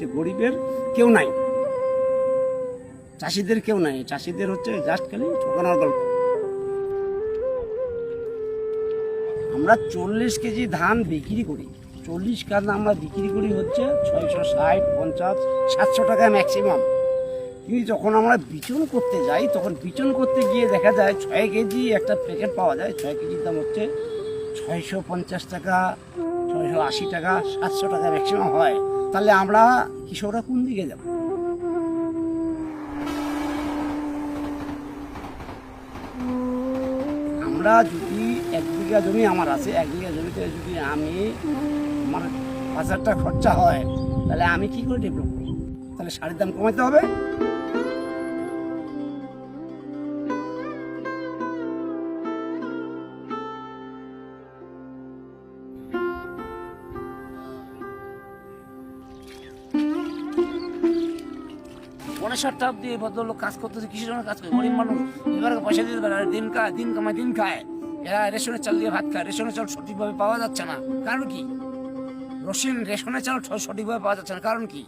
যে গরিবের কেউ নাই। চাষিদের কেউ নাই। চাষিদের হচ্ছে জাস্ট খালি ঠকানোর গল্প। আমরা চল্লিশ কেজি ধান বিক্রি করি। চল্লিশ কাজ আমরা বিক্রি করি হচ্ছে ছয়শো ষাট, পঞ্চাশ, সাতশো টাকা ম্যাক্সিমাম কিন্তু যখন আমরা বিচন করতে যাই, তখন বিচন করতে গিয়ে দেখা যায় ছয় কেজি একটা প্যাকেট পাওয়া যায়। ছয় কেজির দাম হচ্ছে ছয়শো পঞ্চাশ টাকা। ছয়শো আশি টাকা, সাতশো টাকা ম্যাক্সিমাম হয়। তাহলে আমরা কৃষকরা কোন দিকে যাব? আমরা যদি এক বিঘা জমি আমার আছে, এক বিঘা জমিতে যদি আমি আমার পাঁচ হাজার টাকা খরচা হয়, তাহলে আমি কি করে ডেভেলপ করব? তাহলে শাড়ির দাম কমাতে হবে? পনেরোশো টাকা দিয়ে ভদ্রলোক কাজ করতেছে, কৃষি জন্য কাজ করে, গরিব মানুষ। এবার পয়সা দিতে পারে দিন খায়, দিন কামায়, দিন খায়। এরা রেশনের চাল দিয়ে ভাত খায়, রেশনের চাল সঠিকভাবে পাওয়া যাচ্ছে না। কারণ কি? রসিন রেশনের চাল সঠিকভাবে পাওয়া যাচ্ছে না। কারণ কি?